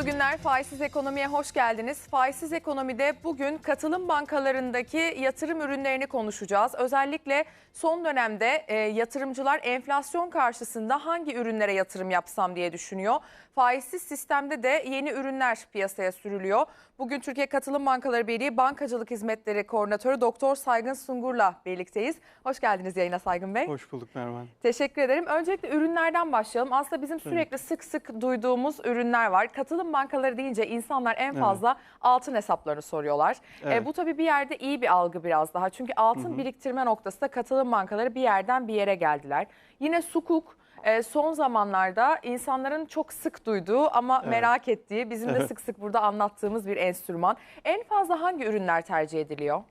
Mutlu günler. Faizsiz ekonomiye hoş geldiniz. Faizsiz ekonomide bugün katılım bankalarındaki yatırım ürünlerini konuşacağız. Özellikle son dönemde e, yatırımcılar enflasyon karşısında hangi ürünlere yatırım yapsam diye düşünüyor. Faizsiz sistemde de yeni ürünler piyasaya sürülüyor. Bugün Türkiye Katılım Bankaları Birliği Bankacılık Hizmetleri Koordinatörü Doktor Saygın Sungur'la birlikteyiz. Hoş geldiniz yayına Saygın Bey. Hoş bulduk Mervan. Teşekkür ederim. Öncelikle ürünlerden başlayalım. Aslında bizim sürekli sık sık duyduğumuz ürünler var. Katılım bankaları deyince insanlar en fazla altın hesaplarını soruyorlar. E, Evet. bu tabii bir yerde iyi bir algı biraz daha. Çünkü altın biriktirme noktasında katılım bankaları bir yerden bir yere geldiler. Yine sukuk e, son zamanlarda insanların çok sık duyduğu ama merak ettiği, bizim de Evet. sık sık burada anlattığımız bir enstrüman. En fazla hangi ürünler tercih ediliyor?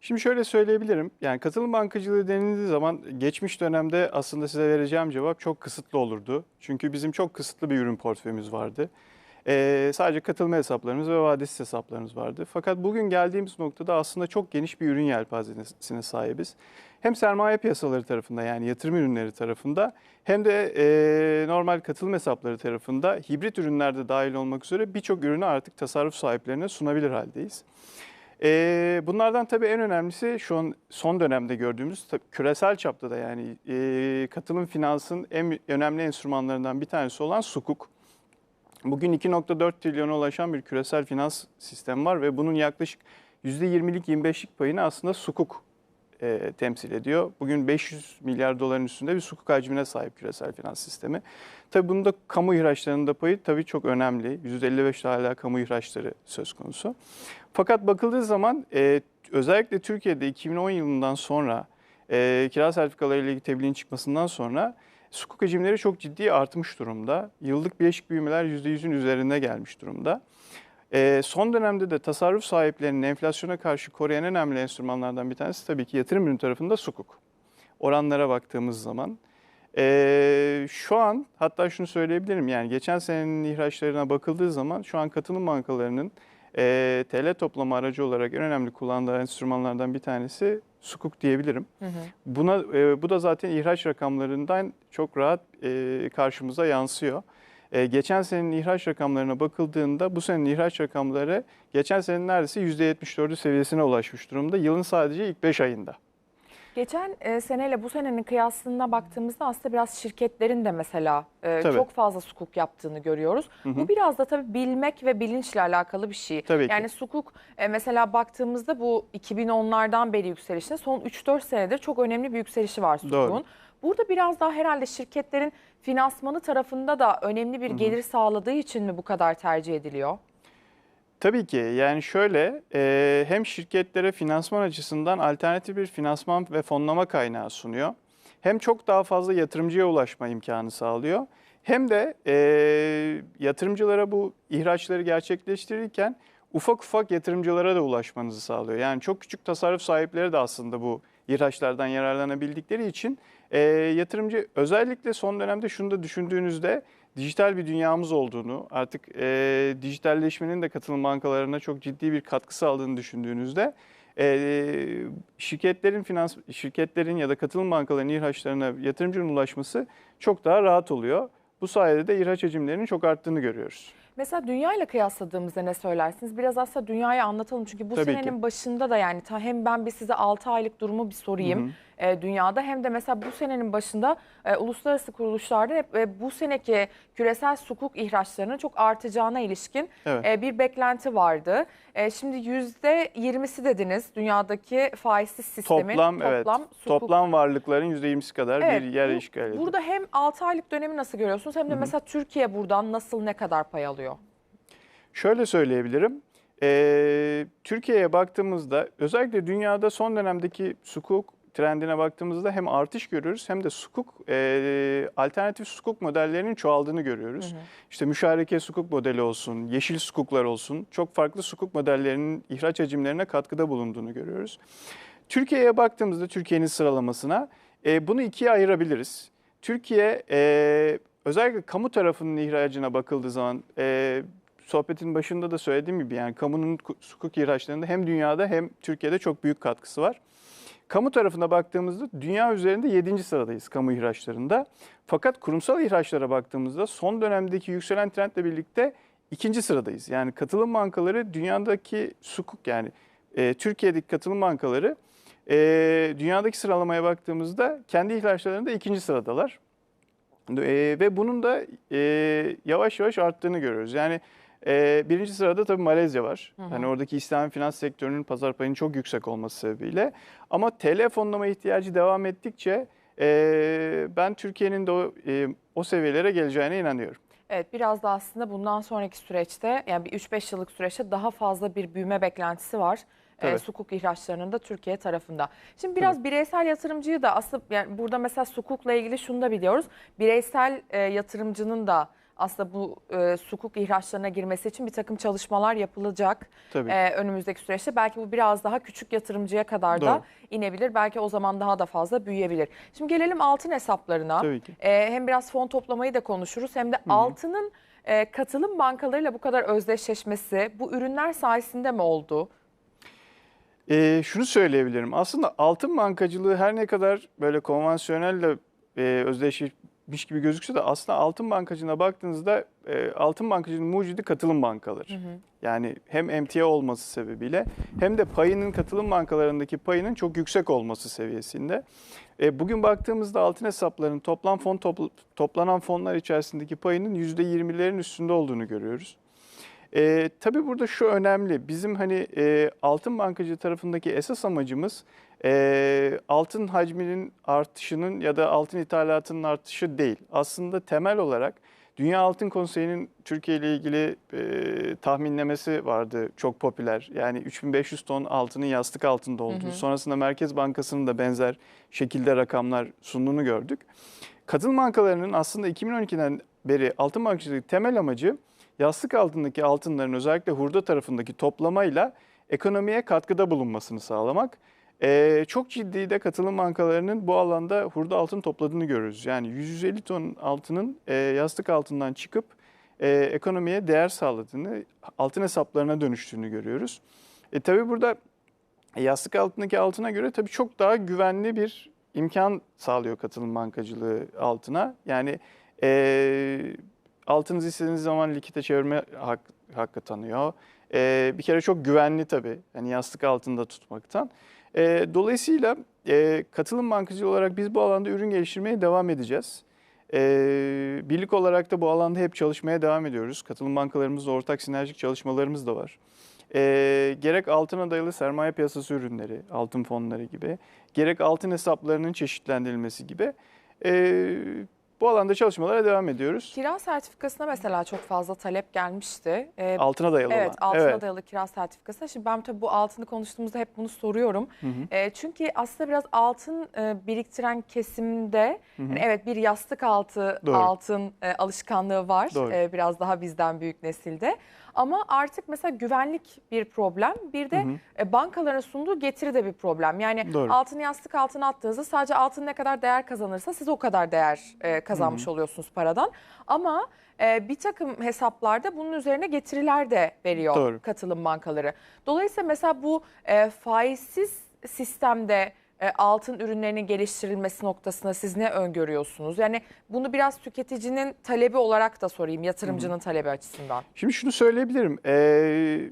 Şimdi şöyle söyleyebilirim. Yani katılım bankacılığı denildiği zaman geçmiş dönemde aslında size vereceğim cevap çok kısıtlı olurdu. Çünkü bizim çok kısıtlı bir ürün portföyümüz vardı. Ee, sadece katılma hesaplarımız ve vadesiz hesaplarımız vardı. Fakat bugün geldiğimiz noktada aslında çok geniş bir ürün yelpazesine sahibiz. Hem sermaye piyasaları tarafında yani yatırım ürünleri tarafında hem de e, normal katılım hesapları tarafında hibrit ürünlerde dahil olmak üzere birçok ürünü artık tasarruf sahiplerine sunabilir haldeyiz. Ee, bunlardan tabii en önemlisi şu an son dönemde gördüğümüz tabii küresel çapta da yani e, katılım finansın en önemli enstrümanlarından bir tanesi olan sukuk. Bugün 2.4 trilyona ulaşan bir küresel finans sistemi var ve bunun yaklaşık %20'lik 25'lik payını aslında sukuk e, temsil ediyor. Bugün 500 milyar doların üstünde bir sukuk hacmine sahip küresel finans sistemi. Tabii bunun da kamu ihraçlarının da payı tabii çok önemli. %55 hala kamu ihraçları söz konusu. Fakat bakıldığı zaman e, özellikle Türkiye'de 2010 yılından sonra e, kira sertifikaları ile ilgili tebliğin çıkmasından sonra sukuk hacimleri çok ciddi artmış durumda. Yıllık bileşik büyümeler %100'ün üzerinde gelmiş durumda. E, son dönemde de tasarruf sahiplerinin enflasyona karşı koruyan en önemli enstrümanlardan bir tanesi tabii ki yatırım ürünü tarafında sukuk. Oranlara baktığımız zaman. E, şu an hatta şunu söyleyebilirim yani geçen senenin ihraçlarına bakıldığı zaman şu an katılım bankalarının e, TL toplama aracı olarak en önemli kullandığı enstrümanlardan bir tanesi sukuk diyebilirim. Buna e, bu da zaten ihraç rakamlarından çok rahat e, karşımıza yansıyor. E, geçen senenin ihraç rakamlarına bakıldığında bu senenin ihraç rakamları geçen senenin neredeyse %74'ü seviyesine ulaşmış durumda. Yılın sadece ilk 5 ayında. Geçen e, seneyle bu senenin kıyasına baktığımızda aslında biraz şirketlerin de mesela e, Tabii. çok fazla sukuk yaptığını görüyoruz. Bu biraz da tabii bilmek ve bilinçle alakalı bir şey. Tabii ki. yani sukuk e, mesela baktığımızda bu 2010'lardan beri yükselişte son 3-4 senedir çok önemli bir yükselişi var sukukun. Doğru. Burada biraz daha herhalde şirketlerin finansmanı tarafında da önemli bir gelir sağladığı için mi bu kadar tercih ediliyor? Tabii ki yani şöyle e, hem şirketlere finansman açısından alternatif bir finansman ve fonlama kaynağı sunuyor. Hem çok daha fazla yatırımcıya ulaşma imkanı sağlıyor. Hem de e, yatırımcılara bu ihraçları gerçekleştirirken ufak ufak yatırımcılara da ulaşmanızı sağlıyor. Yani çok küçük tasarruf sahipleri de aslında bu ihraçlardan yararlanabildikleri için e, yatırımcı özellikle son dönemde şunu da düşündüğünüzde dijital bir dünyamız olduğunu, artık e, dijitalleşmenin de katılım bankalarına çok ciddi bir katkı sağladığını düşündüğünüzde e, şirketlerin finans şirketlerin ya da katılım bankalarının ihraçlarına yatırımcının ulaşması çok daha rahat oluyor. Bu sayede de ihraç hacimlerinin çok arttığını görüyoruz. Mesela dünya ile kıyasladığımızda ne söylersiniz? Biraz aslında dünyayı anlatalım çünkü bu Tabii ki. senenin başında da yani hem ben bir size 6 aylık durumu bir sorayım e, dünyada hem de mesela bu senenin başında e, uluslararası kuruluşlarda hep e, bu seneki küresel sukuk ihraçlarının çok artacağına ilişkin Evet. e, bir beklenti vardı. E, şimdi %20'si dediniz dünyadaki faizsiz sistemin Toplam, evet. sukuk Toplam varlıkların %20'si kadar Evet, bir yer bu- işgal ediyor. Burada hem 6 aylık dönemi nasıl görüyorsunuz hem de mesela Türkiye buradan nasıl ne kadar pay alıyor? Şöyle söyleyebilirim. Ee, Türkiye'ye baktığımızda özellikle dünyada son dönemdeki sukuk trendine baktığımızda hem artış görüyoruz hem de sukuk e, alternatif sukuk modellerinin çoğaldığını görüyoruz. İşte müşareke sukuk modeli olsun, yeşil sukuklar olsun çok farklı sukuk modellerinin ihraç hacimlerine katkıda bulunduğunu görüyoruz. Türkiye'ye baktığımızda Türkiye'nin sıralamasına e, bunu ikiye ayırabiliriz. Türkiye e, özellikle kamu tarafının ihracına bakıldığı zaman e, sohbetin başında da söylediğim gibi yani kamunun ku- sukuk ihraçlarında hem dünyada hem Türkiye'de çok büyük katkısı var. Kamu tarafına baktığımızda dünya üzerinde 7. sıradayız kamu ihraçlarında. Fakat kurumsal ihraçlara baktığımızda son dönemdeki yükselen trendle birlikte ikinci sıradayız. Yani katılım bankaları dünyadaki sukuk yani e, Türkiye'deki katılım bankaları e, dünyadaki sıralamaya baktığımızda kendi ihraçlarında ikinci sıradalar. E, ve bunun da e, yavaş yavaş arttığını görüyoruz. Yani e, birinci sırada tabii Malezya var. Hı hı. Hani oradaki İslami finans sektörünün pazar payının çok yüksek olması sebebiyle. Ama TL fonlama ihtiyacı devam ettikçe e, ben Türkiye'nin de o, e, o seviyelere geleceğine inanıyorum. Evet biraz da aslında bundan sonraki süreçte yani bir 3-5 yıllık süreçte daha fazla bir büyüme beklentisi var. E, Tabii. sukuk ihraçlarının da Türkiye tarafında. Şimdi biraz bireysel yatırımcıyı da aslında yani burada mesela sukukla ilgili şunu da biliyoruz. Bireysel e, yatırımcının da aslında bu e, sukuk ihraçlarına girmesi için bir takım çalışmalar yapılacak Tabii. e, önümüzdeki süreçte. Belki bu biraz daha küçük yatırımcıya kadar da Doğru. inebilir. Belki o zaman daha da fazla büyüyebilir. Şimdi gelelim altın hesaplarına. Tabii ki. Ee, hem biraz fon toplamayı da konuşuruz hem de altının e, katılım bankalarıyla bu kadar özdeşleşmesi bu ürünler sayesinde mi oldu? E, şunu söyleyebilirim. Aslında altın bankacılığı her ne kadar böyle konvansiyonelle e, özdeşleşmiş gibi gözükse de aslında altın bankacılığına baktığınızda e, altın bankacılığının mucidi katılım bankaları. Yani hem emtia olması sebebiyle hem de payının katılım bankalarındaki payının çok yüksek olması seviyesinde. E, bugün baktığımızda altın hesaplarının toplam fon topl- toplanan fonlar içerisindeki payının %20'lerin üstünde olduğunu görüyoruz. E, tabii burada şu önemli. Bizim hani e, altın bankacı tarafındaki esas amacımız e, altın hacminin artışının ya da altın ithalatının artışı değil. Aslında temel olarak Dünya Altın Konseyi'nin Türkiye ile ilgili e, tahminlemesi vardı çok popüler. Yani 3500 ton altının yastık altında olduğu. Hı hı. Sonrasında Merkez Bankası'nın da benzer şekilde rakamlar sunduğunu gördük. Katılım bankalarının aslında 2012'den beri altın bankacılığı temel amacı yastık altındaki altınların özellikle hurda tarafındaki toplamayla ekonomiye katkıda bulunmasını sağlamak. Ee, çok ciddi de katılım bankalarının bu alanda hurda altın topladığını görüyoruz. Yani 150 ton altının e, yastık altından çıkıp e, ekonomiye değer sağladığını, altın hesaplarına dönüştüğünü görüyoruz. E, tabii burada yastık altındaki altına göre tabii çok daha güvenli bir imkan sağlıyor katılım bankacılığı altına. Yani e, altınızı istediğiniz zaman likite çevirme hak, hakkı tanıyor. E, bir kere çok güvenli tabii yani yastık altında tutmaktan. E, dolayısıyla e, katılım bankacılığı olarak biz bu alanda ürün geliştirmeye devam edeceğiz. E, birlik olarak da bu alanda hep çalışmaya devam ediyoruz. Katılım bankalarımızla ortak sinerjik çalışmalarımız da var. E, gerek altına dayalı sermaye piyasası ürünleri, altın fonları gibi, gerek altın hesaplarının çeşitlendirilmesi gibi e, bu alanda çalışmalara devam ediyoruz. Kira sertifikasına mesela çok fazla talep gelmişti. Ee, Altına dayalı Evet, olan. altına evet. dayalı kira sertifikası. Şimdi ben tabii bu altını konuştuğumuzda hep bunu soruyorum. Hı hı. E, çünkü aslında biraz altın e, biriktiren kesimde Hı hı. yani evet bir yastık altı Doğru. altın e, alışkanlığı var. Doğru. E, biraz daha bizden büyük nesilde. Ama artık mesela güvenlik bir problem. Bir de Hı hı. e, bankaların sunduğu getiri de bir problem. Yani Doğru. altını yastık altına attığınızda sadece altın ne kadar değer kazanırsa siz o kadar değer e, kazanmış oluyorsunuz paradan. Ama e, bir takım hesaplarda bunun üzerine getiriler de veriyor Doğru. katılım bankaları. Dolayısıyla mesela bu faizsiz sistemde e, altın ürünlerinin geliştirilmesi noktasında siz ne öngörüyorsunuz? Yani bunu biraz tüketicinin talebi olarak da sorayım, yatırımcının talebi açısından. Şimdi şunu söyleyebilirim. Ee,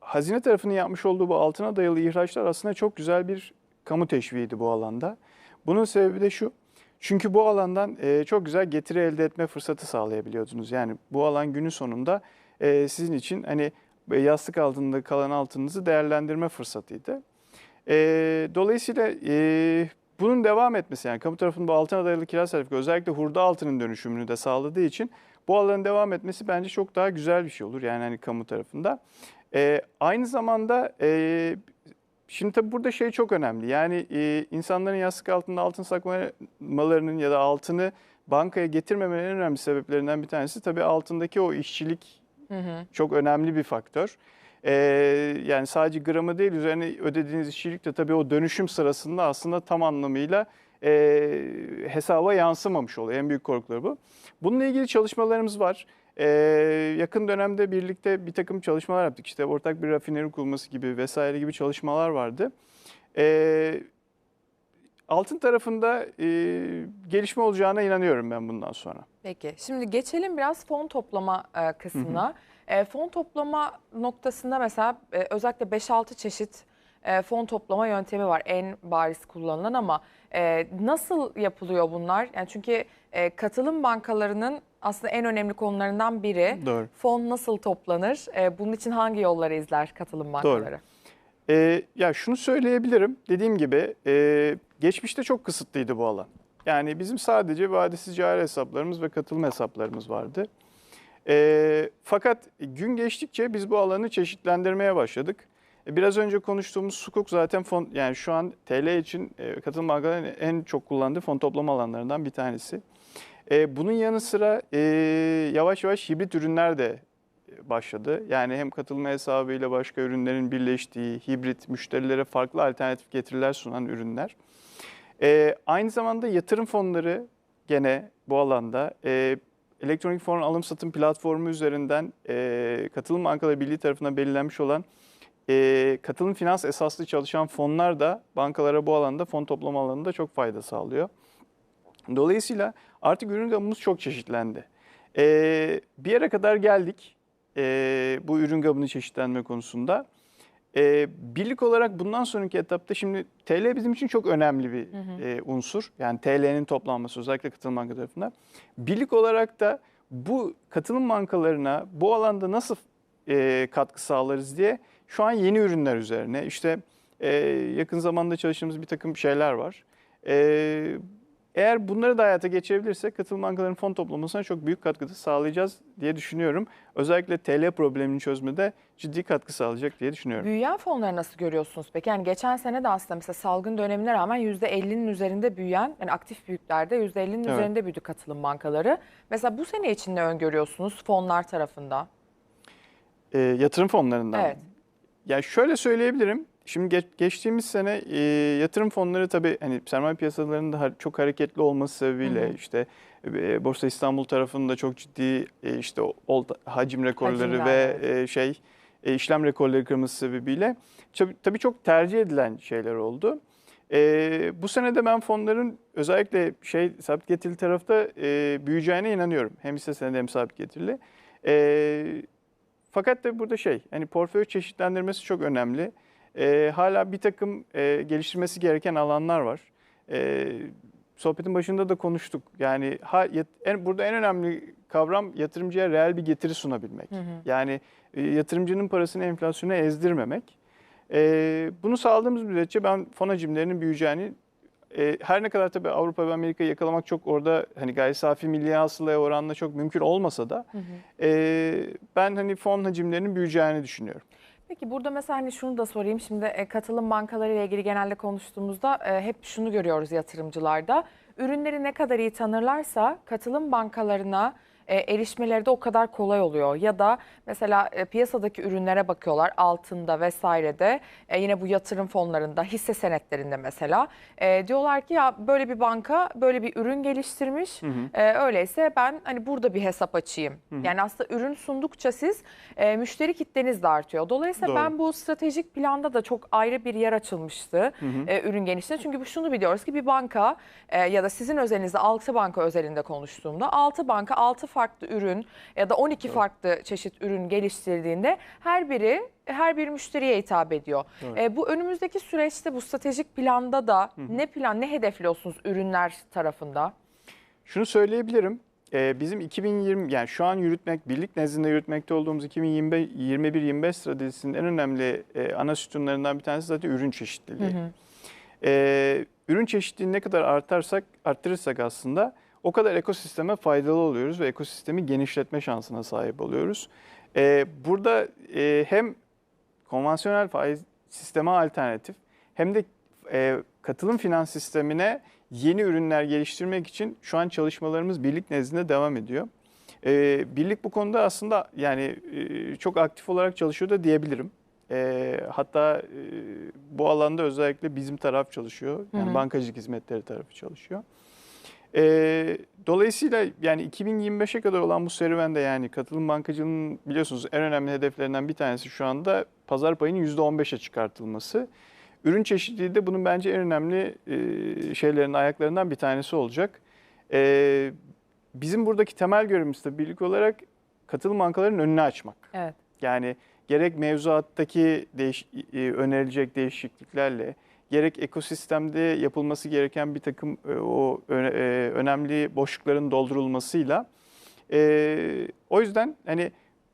hazine tarafının yapmış olduğu bu altına dayalı ihraçlar aslında çok güzel bir kamu teşviğiydi bu alanda. Bunun sebebi de şu. Çünkü bu alandan e, çok güzel getiri elde etme fırsatı sağlayabiliyordunuz. Yani bu alan günün sonunda e, sizin için hani e, yastık altında kalan altınızı değerlendirme fırsatıydı. E, dolayısıyla e, bunun devam etmesi yani kamu tarafının bu altına dayalı kira sertifikası özellikle hurda altının dönüşümünü de sağladığı için bu alanın devam etmesi bence çok daha güzel bir şey olur yani hani kamu tarafında. E, aynı zamanda e, şimdi tabii burada şey çok önemli yani e, insanların yastık altında altın saklamalarının ya da altını bankaya getirmemenin en önemli sebeplerinden bir tanesi tabii altındaki o işçilik Hı hı. çok önemli bir faktör. Ee, yani sadece gramı değil üzerine ödediğiniz işçilik de tabii o dönüşüm sırasında aslında tam anlamıyla e, hesaba yansımamış oluyor. En büyük korkuları bu. Bununla ilgili çalışmalarımız var. Ee, yakın dönemde birlikte bir takım çalışmalar yaptık. İşte ortak bir rafineri kurulması gibi vesaire gibi çalışmalar vardı. Ee, altın tarafında e, gelişme olacağına inanıyorum ben bundan sonra. Peki şimdi geçelim biraz fon toplama e, kısmına. E, fon toplama noktasında mesela e, özellikle 5-6 çeşit e, fon toplama yöntemi var en bariz kullanılan ama e, nasıl yapılıyor bunlar? Yani çünkü e, katılım bankalarının aslında en önemli konularından biri Doğru. fon nasıl toplanır? E, bunun için hangi yolları izler katılım bankaları? Ee, ya şunu söyleyebilirim. Dediğim gibi e, geçmişte çok kısıtlıydı bu alan. Yani bizim sadece vadesiz cari hesaplarımız ve katılım hesaplarımız vardı. Ee, fakat gün geçtikçe biz bu alanı çeşitlendirmeye başladık. E, Biraz önce konuştuğumuz sukuk zaten fon yani şu an TL için e, katılım bankalarının en çok kullandığı fon toplama alanlarından bir tanesi. E, bunun yanı sıra e, yavaş yavaş hibrit ürünler de başladı. Yani hem katılma hesabıyla başka ürünlerin birleştiği, hibrit, müşterilere farklı alternatif getiriler sunan ürünler. E, aynı zamanda yatırım fonları gene bu alanda e, elektronik fon alım satım platformu üzerinden e, katılım bankaları birliği tarafından belirlenmiş olan e, katılım finans esaslı çalışan fonlar da bankalara bu alanda fon toplama alanında çok fayda sağlıyor. Dolayısıyla artık ürün gamımız çok çeşitlendi. E, bir yere kadar geldik e, bu ürün gamını çeşitlenme konusunda. E, birlik olarak bundan sonraki etapta şimdi TL bizim için çok önemli bir e, unsur. Yani TL'nin toplanması özellikle katılım banka tarafından. Birlik olarak da bu katılım bankalarına bu alanda nasıl e, katkı sağlarız diye şu an yeni ürünler üzerine işte e, yakın zamanda çalıştığımız bir takım şeyler var. E, eğer bunları da hayata geçirebilirsek katılım bankalarının fon toplamasına çok büyük katkıda sağlayacağız diye düşünüyorum. Özellikle TL problemini çözmede ciddi katkı sağlayacak diye düşünüyorum. Büyüyen fonları nasıl görüyorsunuz peki? Yani geçen sene de aslında mesela salgın dönemine rağmen %50'nin üzerinde büyüyen, yani aktif büyüklerde %50'nin Evet. üzerinde büyüdü katılım bankaları. Mesela bu sene için ne öngörüyorsunuz fonlar tarafında? E, yatırım fonlarından. Evet. Ya şöyle söyleyebilirim. Şimdi geç- geçtiğimiz sene e, yatırım fonları tabii hani sermaye piyasalarında ha- çok hareketli olması sebebiyle Hı hı. işte e, Borsa İstanbul tarafında çok ciddi e, işte o- ol, hacim rekorları Hacimler, ve e, şey e, işlem rekorları kırması sebebiyle tabii, tabii çok tercih edilen şeyler oldu. E, bu sene de ben fonların özellikle şey sabit getirili tarafta e, büyüyeceğine inanıyorum. Hem hisse senedi hem sabit getirili. E, fakat da burada şey, hani portföy çeşitlendirmesi çok önemli. Ee, hala bir takım e, geliştirmesi gereken alanlar var. Ee, sohbetin başında da konuştuk. Yani ha, yat- en, burada en önemli kavram yatırımcıya reel bir getiri sunabilmek. Yani e, yatırımcının parasını enflasyona ezdirmemek. Ee, bunu sağladığımız müddetçe ben fon hacimlerinin büyüyeceğini e, her ne kadar tabii Avrupa ve Amerika'yı yakalamak çok orada hani gayri safi milli hasılaya oranla çok mümkün olmasa da e, ben hani fon hacimlerinin büyüyeceğini düşünüyorum. Peki burada mesela hani şunu da sorayım. Şimdi e, katılım bankaları ile ilgili genelde konuştuğumuzda e, hep şunu görüyoruz yatırımcılarda. Ürünleri ne kadar iyi tanırlarsa katılım bankalarına e, erişmeleri de o kadar kolay oluyor. Ya da mesela e, piyasadaki ürünlere bakıyorlar altında vesairede e, yine bu yatırım fonlarında hisse senetlerinde mesela E, diyorlar ki ya böyle bir banka böyle bir ürün geliştirmiş E, öyleyse ben hani burada bir hesap açayım. Yani aslında ürün sundukça siz e, müşteri kitleniz de artıyor. Dolayısıyla Doğru. ben bu stratejik planda da çok ayrı bir yer açılmıştı e, ürün genişliğine. Çünkü şunu biliyoruz ki bir banka e, ya da sizin özelinizde 6 banka özelinde konuştuğumda 6 banka 6 farklı ürün ya da 12 farklı çeşit ürün geliştirdiğinde her biri her bir müşteriye hitap ediyor. E, bu önümüzdeki süreçte bu stratejik planda da ne plan ne hedefliyorsunuz ürünler tarafında? Şunu söyleyebilirim. Ee, bizim 2020 yani şu an yürütmek, birlik nezdinde yürütmekte olduğumuz 2021-25 stratejisinin en önemli e, ana sütunlarından bir tanesi zaten ürün çeşitliliği. Ee, ürün çeşitliliğini ne kadar artarsak, arttırırsak aslında o kadar ekosisteme faydalı oluyoruz ve ekosistemi genişletme şansına sahip oluyoruz. Ee, burada e, hem konvansiyonel faiz sisteme alternatif hem de e, katılım finans sistemine yeni ürünler geliştirmek için şu an çalışmalarımız birlik nezdinde devam ediyor. E, birlik bu konuda aslında yani e, çok aktif olarak çalışıyor da diyebilirim. E, hatta e, bu alanda özellikle bizim taraf çalışıyor. Yani Hı hı. bankacılık hizmetleri tarafı çalışıyor. E, dolayısıyla yani 2025'e kadar olan bu serüvende yani katılım bankacılığının biliyorsunuz en önemli hedeflerinden bir tanesi şu anda pazar payının %15'e çıkartılması. Ürün çeşitliliği de bunun bence en önemli e, şeylerin ayaklarından bir tanesi olacak. E, bizim buradaki temel görevimiz de birlik olarak katılım bankalarının önünü açmak. Evet. Yani gerek mevzuattaki değiş, e, önerilecek değişikliklerle gerek ekosistemde yapılması gereken bir takım e, o e, önemli boşlukların doldurulmasıyla e, o yüzden hani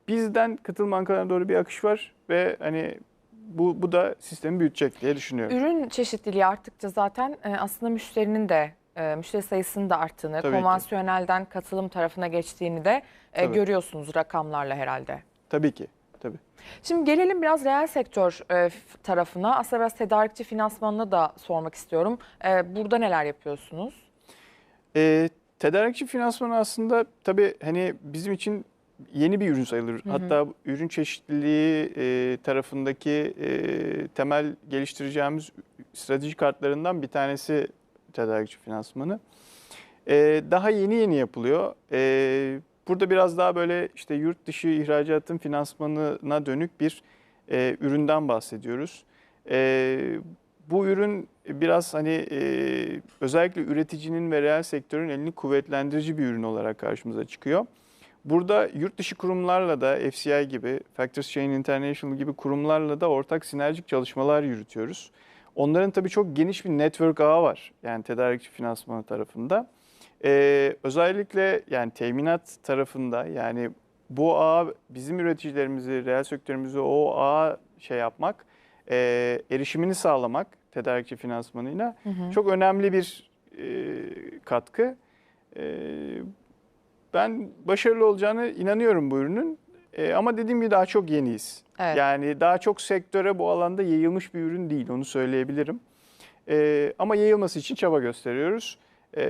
bizden katılım bankalarına doğru bir akış var ve hani bu bu da sistemi büyütecek diye düşünüyorum. Ürün çeşitliliği arttıkça zaten e, aslında müşterinin de e, müşteri sayısının da arttığını, Tabii ki. konvansiyonelden katılım tarafına geçtiğini de e, Tabii. görüyorsunuz rakamlarla herhalde. Tabii ki. Tabii. Şimdi gelelim biraz reel sektör e, tarafına. Aslında biraz tedarikçi finansmanını da sormak istiyorum. E, burada neler yapıyorsunuz? E, tedarikçi finansmanı aslında tabii hani bizim için yeni bir ürün sayılır. Hatta ürün çeşitliliği e, tarafındaki e, temel geliştireceğimiz strateji kartlarından bir tanesi tedarikçi finansmanı. E, daha yeni yeni yapılıyor. E, burada biraz daha böyle işte yurt dışı ihracatın finansmanına dönük bir e, üründen bahsediyoruz. E, bu ürün biraz hani e, özellikle üreticinin ve reel sektörün elini kuvvetlendirici bir ürün olarak karşımıza çıkıyor. Burada yurt dışı kurumlarla da FCI gibi, Factors Chain International gibi kurumlarla da ortak sinerjik çalışmalar yürütüyoruz. Onların tabii çok geniş bir network ağı var yani tedarikçi finansmanı tarafında. Ee, özellikle yani teminat tarafında yani bu ağ bizim üreticilerimizi, reel sektörümüzü o ağa şey yapmak, e, erişimini sağlamak tedarikçi finansmanıyla çok önemli bir e, katkı. E, ben başarılı olacağını inanıyorum bu ürünün. E, ama dediğim gibi daha çok yeniyiz. Evet. Yani daha çok sektöre bu alanda yayılmış bir ürün değil onu söyleyebilirim. E, ama yayılması için çaba gösteriyoruz. E,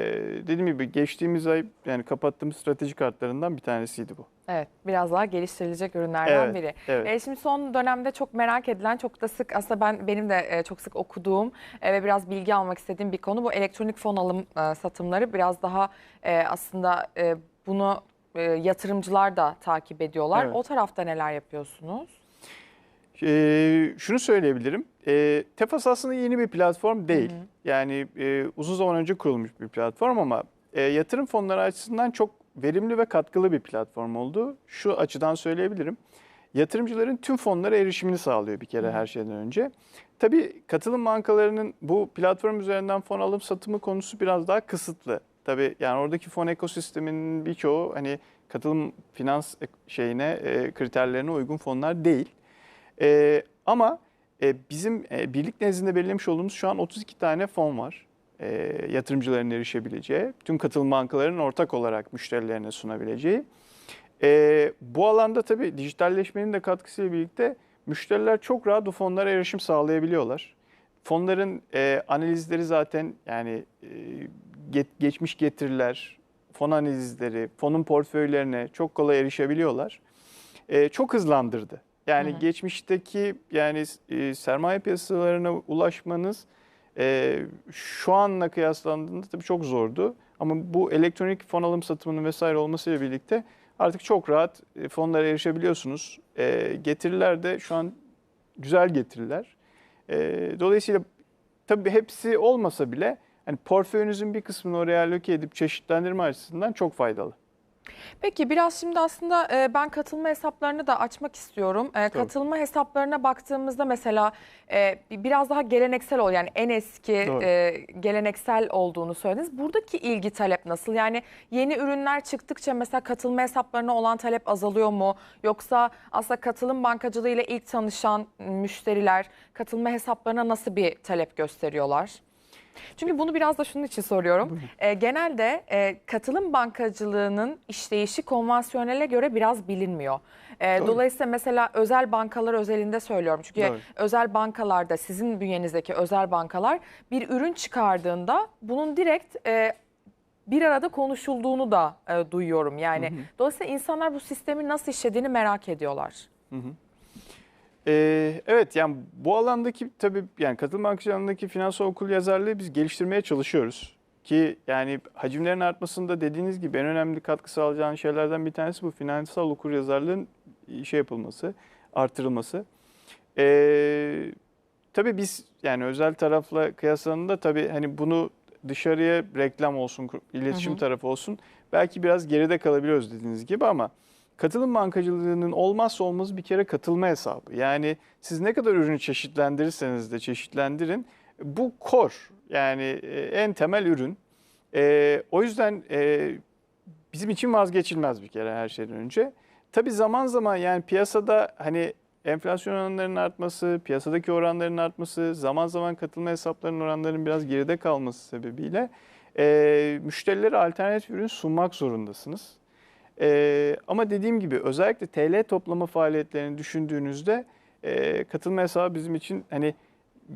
dediğim gibi geçtiğimiz ay yani kapattığımız strateji kartlarından bir tanesiydi bu. Evet, biraz daha geliştirilecek ürünlerden Evet, biri. evet. E, şimdi son dönemde çok merak edilen, çok da sık aslında ben benim de e, çok sık okuduğum e, ve biraz bilgi almak istediğim bir konu bu elektronik fon alım e, satımları. Biraz daha e, aslında e, bunu e, yatırımcılar da takip ediyorlar. Evet. O tarafta neler yapıyorsunuz? Ee, şunu söyleyebilirim. Ee, Tefas aslında yeni bir platform değil. Yani e, uzun zaman önce kurulmuş bir platform ama e, yatırım fonları açısından çok verimli ve katkılı bir platform oldu. Şu açıdan söyleyebilirim. Yatırımcıların tüm fonlara erişimini sağlıyor bir kere her şeyden önce. Tabii katılım bankalarının bu platform üzerinden fon alım satımı konusu biraz daha kısıtlı. Tabii yani oradaki fon ekosisteminin birçoğu hani katılım finans şeyine e, kriterlerine uygun fonlar değil. Ee, ama e, bizim e, birlik nezdinde belirlemiş olduğumuz şu an 32 tane fon var. E, yatırımcıların erişebileceği, tüm katılım bankalarının ortak olarak müşterilerine sunabileceği. E, bu alanda tabii dijitalleşmenin de katkısıyla birlikte müşteriler çok rahat bu fonlara erişim sağlayabiliyorlar. Fonların e, analizleri zaten yani e, get- geçmiş getiriler, fon analizleri, fonun portföylerine çok kolay erişebiliyorlar. E, çok hızlandırdı. Yani Hı hı. geçmişteki yani e, sermaye piyasalarına ulaşmanız e, şu anla kıyaslandığında tabii çok zordu. Ama bu elektronik fon alım satımının vesaire olmasıyla birlikte artık çok rahat e, fonlara erişebiliyorsunuz. E, getiriler de şu an güzel getiriler. E, dolayısıyla tabii hepsi olmasa bile hani portföyünüzün bir kısmını oraya aloke edip çeşitlendirme açısından çok faydalı. Peki biraz şimdi aslında e, ben katılma hesaplarını da açmak istiyorum. E, katılma hesaplarına baktığımızda mesela e, bi- biraz daha geleneksel ol yani en eski Doğru. e, geleneksel olduğunu söylediniz. Buradaki ilgi talep nasıl? Yani yeni ürünler çıktıkça mesela katılma hesaplarına olan talep azalıyor mu? Yoksa aslında katılım bankacılığı ile ilk tanışan müşteriler katılma hesaplarına nasıl bir talep gösteriyorlar? Çünkü bunu biraz da şunun için soruyorum. Ee, genelde e, katılım bankacılığının işleyişi konvansiyonele göre biraz bilinmiyor. Doğru. dolayısıyla mesela özel bankalar özelinde söylüyorum. Çünkü Doğru. özel bankalarda sizin bünyenizdeki özel bankalar bir ürün çıkardığında bunun direkt e, bir arada konuşulduğunu da e, duyuyorum. Yani dolayısıyla insanlar bu sistemin nasıl işlediğini merak ediyorlar. Ee, evet yani bu alandaki tabii yani katılım bankacılığındaki finansal okul yazarlığı biz geliştirmeye çalışıyoruz. Ki yani hacimlerin artmasında dediğiniz gibi en önemli katkı sağlayacağın şeylerden bir tanesi bu finansal okur yazarlığın şey yapılması, artırılması. Ee, tabii biz yani özel tarafla kıyaslandığında tabii hani bunu dışarıya reklam olsun, iletişim Hı hı. tarafı olsun belki biraz geride kalabiliyoruz dediğiniz gibi ama katılım bankacılığının olmazsa olmazı bir kere katılma hesabı. Yani siz ne kadar ürünü çeşitlendirirseniz de çeşitlendirin bu kor yani e, en temel ürün. E, o yüzden e, bizim için vazgeçilmez bir kere her şeyden önce. Tabii zaman zaman yani piyasada hani enflasyon oranlarının artması, piyasadaki oranların artması, zaman zaman katılma hesaplarının oranlarının biraz geride kalması sebebiyle e, müşterilere alternatif ürün sunmak zorundasınız. E, ama dediğim gibi özellikle TL toplama faaliyetlerini düşündüğünüzde e, katılma hesabı bizim için hani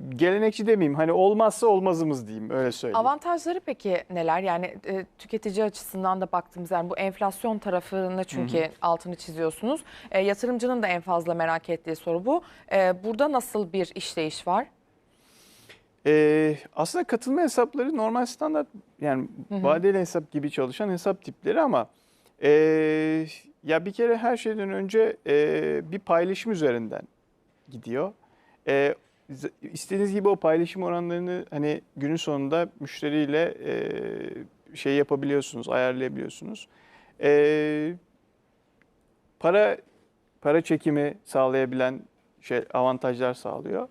gelenekçi demeyeyim hani olmazsa olmazımız diyeyim öyle söyleyeyim. Avantajları peki neler? Yani e, tüketici açısından da baktığımız yani bu enflasyon tarafını çünkü altını çiziyorsunuz. E, yatırımcının da en fazla merak ettiği soru bu. E, burada nasıl bir işleyiş var? Ee, aslında katılma hesapları normal standart yani vadeli hesap gibi çalışan hesap tipleri ama ee, ya bir kere her şeyden önce ee, bir paylaşım üzerinden gidiyor. Z- istediğiniz gibi o paylaşım oranlarını hani günün sonunda müşteriyle ee, şey yapabiliyorsunuz, ayarlayabiliyorsunuz. Ee, para para çekimi sağlayabilen şey avantajlar sağlıyor.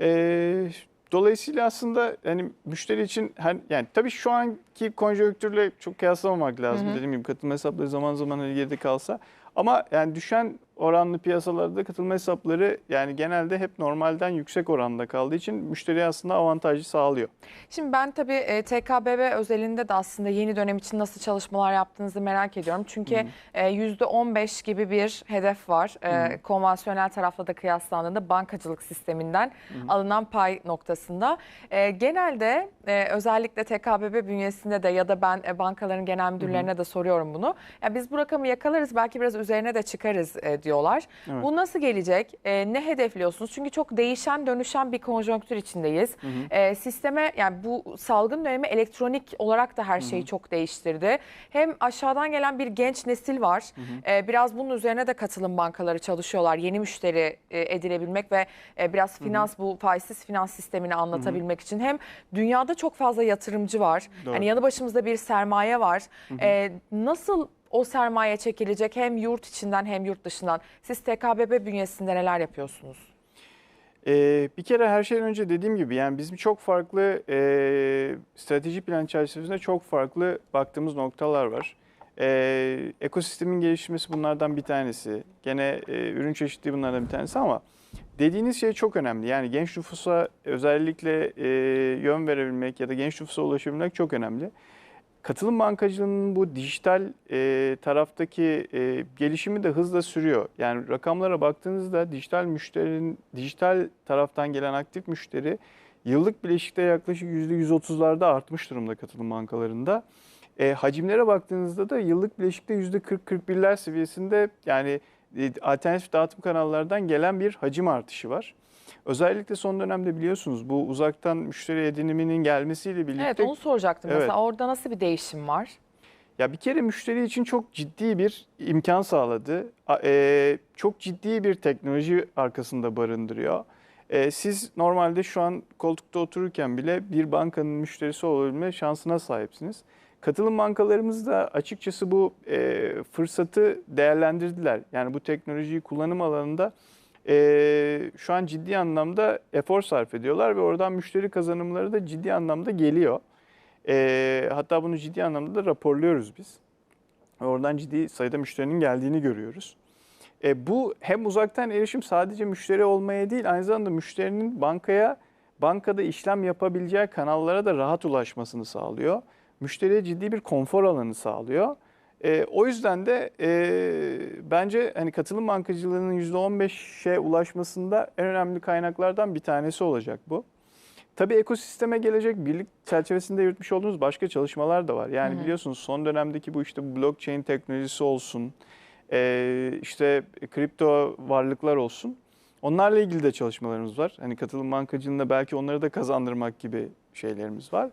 Ee, dolayısıyla aslında hani müşteri için her, yani tabii şu anki konjonktürle çok kıyaslamamak lazım. Hı hı. Dediğim gibi katılma hesapları zaman zaman hani geride kalsa ama yani düşen oranlı piyasalarda katılma hesapları yani genelde hep normalden yüksek oranda kaldığı için müşteriye aslında avantajı sağlıyor. Şimdi ben tabii e, TKBB özelinde de aslında yeni dönem için nasıl çalışmalar yaptığınızı merak ediyorum. Çünkü e, %15 gibi bir hedef var. E, konvansiyonel tarafla da kıyaslandığında bankacılık sisteminden alınan pay noktasında. E, genelde e, özellikle TKBB bünyesinde de ya da ben e, bankaların genel müdürlerine de soruyorum bunu. Ya biz bu rakamı yakalarız belki biraz üzerine de çıkarız e, diyorlar. Evet. Bu nasıl gelecek? E, ne hedefliyorsunuz? Çünkü çok değişen dönüşen bir konjonktür içindeyiz. E, sisteme yani bu salgın dönemi elektronik olarak da her şeyi çok değiştirdi. Hem aşağıdan gelen bir genç nesil var. E, biraz bunun üzerine de katılım bankaları çalışıyorlar. Yeni müşteri e, edinebilmek ve e, biraz finans bu faizsiz finans sistemini anlatabilmek için. Hem dünyada çok fazla yatırımcı var. Doğru. Hani yanı başımızda bir sermaye var. E, nasıl o sermaye çekilecek hem yurt içinden hem yurt dışından? Siz TKBB bünyesinde neler yapıyorsunuz? Ee, bir kere her şeyden önce dediğim gibi yani bizim çok farklı e, strateji plan çerçevesinde çok farklı baktığımız noktalar var. Ee, ekosistemin gelişmesi bunlardan bir tanesi. Gene e, ürün çeşitliliği bunlardan bir tanesi ama dediğiniz şey çok önemli. Yani genç nüfusa özellikle e, yön verebilmek ya da genç nüfusa ulaşabilmek çok önemli. Katılım bankacılığının bu dijital e, taraftaki e, gelişimi de hızla sürüyor. Yani rakamlara baktığınızda dijital müşterinin dijital taraftan gelen aktif müşteri yıllık bileşikte yaklaşık %130'larda artmış durumda katılım bankalarında. E, hacimlere baktığınızda da yıllık bileşikte %40-41'ler seviyesinde yani e, alternatif dağıtım kanallardan gelen bir hacim artışı var. Özellikle son dönemde biliyorsunuz bu uzaktan müşteri ediniminin gelmesiyle birlikte Evet onu soracaktım. Evet. Mesela orada nasıl bir değişim var? ya bir kere müşteri için çok ciddi bir imkan sağladı. A- e, çok ciddi bir teknoloji arkasında barındırıyor. E, siz normalde şu an koltukta otururken bile bir bankanın müşterisi olabilme şansına sahipsiniz. Katılım bankalarımız da açıkçası bu e, fırsatı değerlendirdiler. Yani bu teknolojiyi kullanım alanında e, şu an ciddi anlamda efor sarf ediyorlar ve oradan müşteri kazanımları da ciddi anlamda geliyor. E, hatta bunu ciddi anlamda da raporluyoruz biz. Oradan ciddi sayıda müşterinin geldiğini görüyoruz. E, bu hem uzaktan erişim sadece müşteri olmaya değil aynı zamanda müşterinin bankaya bankada işlem yapabileceği kanallara da rahat ulaşmasını sağlıyor. Müşteriye ciddi bir konfor alanı sağlıyor. E, o yüzden de e, bence hani katılım bankacılığının %15'e ulaşmasında en önemli kaynaklardan bir tanesi olacak bu. Tabii ekosisteme gelecek birlik çerçevesinde yürütmüş olduğumuz başka çalışmalar da var. Yani Hı hı. biliyorsunuz son dönemdeki bu işte blockchain teknolojisi olsun, e, işte kripto varlıklar olsun. Onlarla ilgili de çalışmalarımız var. Hani katılım bankacılığında belki onları da kazandırmak gibi şeylerimiz var.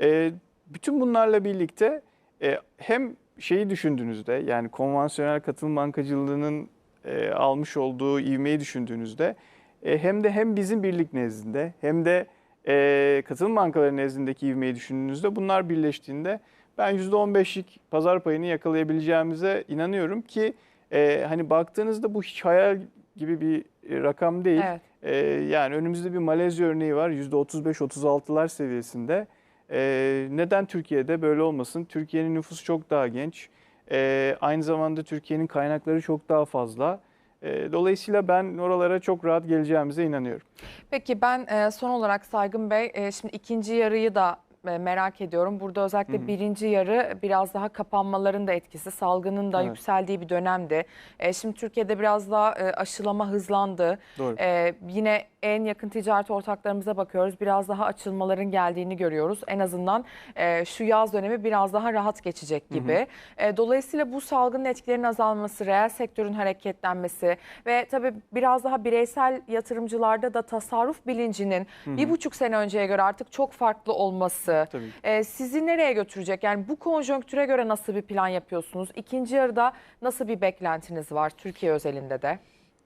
E, bütün bunlarla birlikte e, hem şeyi düşündüğünüzde yani konvansiyonel katılım bankacılığının e, almış olduğu ivmeyi düşündüğünüzde e, hem de hem bizim birlik nezdinde hem de e, katılım bankaları nezdindeki ivmeyi düşündüğünüzde bunlar birleştiğinde ben %15'lik pazar payını yakalayabileceğimize inanıyorum ki e, hani baktığınızda bu hiç hayal gibi bir rakam değil. Evet. E, yani önümüzde bir Malezya örneği var %35-36'lar seviyesinde. E, neden Türkiye'de böyle olmasın? Türkiye'nin nüfusu çok daha genç. E, aynı zamanda Türkiye'nin kaynakları çok daha fazla. E, dolayısıyla ben oralara çok rahat geleceğimize inanıyorum. Peki ben e, son olarak Saygın Bey e, şimdi ikinci yarıyı da merak ediyorum. Burada özellikle Hı hı. birinci yarı biraz daha kapanmaların da etkisi, salgının da Evet. yükseldiği bir dönemdi. E, Şimdi Türkiye'de biraz daha e, aşılama hızlandı. Doğru. E, yine en yakın ticaret ortaklarımıza bakıyoruz. Biraz daha açılmaların geldiğini görüyoruz. En azından e, şu yaz dönemi biraz daha rahat geçecek gibi. E, dolayısıyla bu salgının etkilerinin azalması, reel sektörün hareketlenmesi ve tabii biraz daha bireysel yatırımcılarda da tasarruf bilincinin bir buçuk sene önceye göre artık çok farklı olması Tabii. e, sizi nereye götürecek? Yani bu konjonktüre göre nasıl bir plan yapıyorsunuz? İkinci yarıda nasıl bir beklentiniz var Türkiye özelinde de?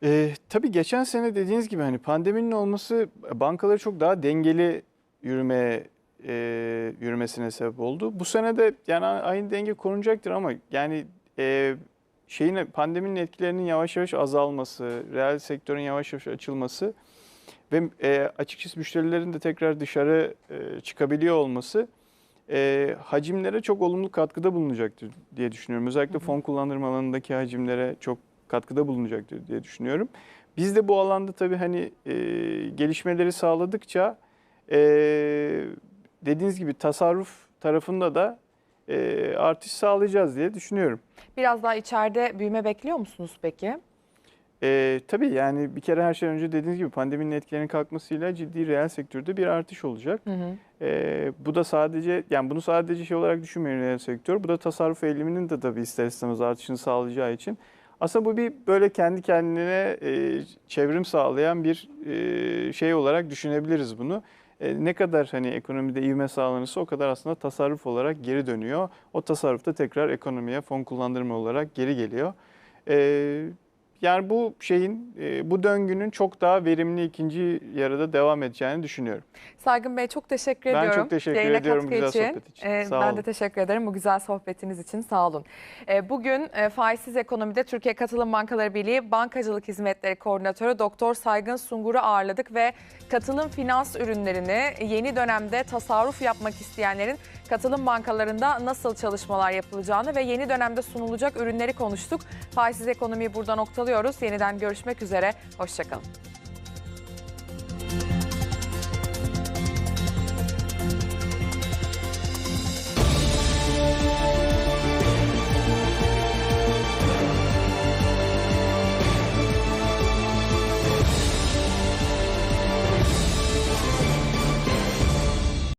Ee, tabii geçen sene dediğiniz gibi hani pandeminin olması bankaları çok daha dengeli yürümeye e, yürümesine sebep oldu. Bu sene de yani aynı denge korunacaktır ama yani e, şeyin pandeminin etkilerinin yavaş yavaş azalması, reel sektörün yavaş yavaş açılması ve e, açıkçası müşterilerin de tekrar dışarı e, çıkabiliyor olması e, hacimlere çok olumlu katkıda bulunacaktır diye düşünüyorum. Özellikle fon kullandırma alanındaki hacimlere çok katkıda bulunacaktır diye düşünüyorum. Biz de bu alanda tabii hani e, gelişmeleri sağladıkça e, dediğiniz gibi tasarruf tarafında da e, artış sağlayacağız diye düşünüyorum. Biraz daha içeride büyüme bekliyor musunuz peki? E, tabii yani bir kere her şeyden önce dediğiniz gibi pandeminin etkilerinin kalkmasıyla ciddi reel sektörde bir artış olacak. Hı hı. E, bu da sadece yani bunu sadece şey olarak düşünmeyin reel sektör. Bu da tasarruf eğiliminin de tabii ister istemez artışını sağlayacağı için. Aslında bu bir böyle kendi kendine e, çevrim sağlayan bir e, şey olarak düşünebiliriz bunu. E, ne kadar hani ekonomide ivme sağlanırsa o kadar aslında tasarruf olarak geri dönüyor. O tasarruf da tekrar ekonomiye fon kullandırma olarak geri geliyor. E, yani bu şeyin, e, bu döngünün çok daha verimli ikinci yarıda devam edeceğini düşünüyorum. Saygın Bey çok teşekkür Ben ediyorum. çok teşekkür Yayına ediyorum güzel sohbet için. Ee, Sağ ben olun. de teşekkür ederim bu güzel sohbetiniz için sağ olun. Ee, bugün e, Faizsiz Ekonomi'de Türkiye Katılım Bankaları Birliği Bankacılık Hizmetleri Koordinatörü Doktor Saygın Sungur'u ağırladık ve katılım finans ürünlerini yeni dönemde tasarruf yapmak isteyenlerin katılım bankalarında nasıl çalışmalar yapılacağını ve yeni dönemde sunulacak ürünleri konuştuk. Faizsiz Ekonomi'yi burada noktalıyoruz. Yeniden görüşmek üzere. Hoşçakalın.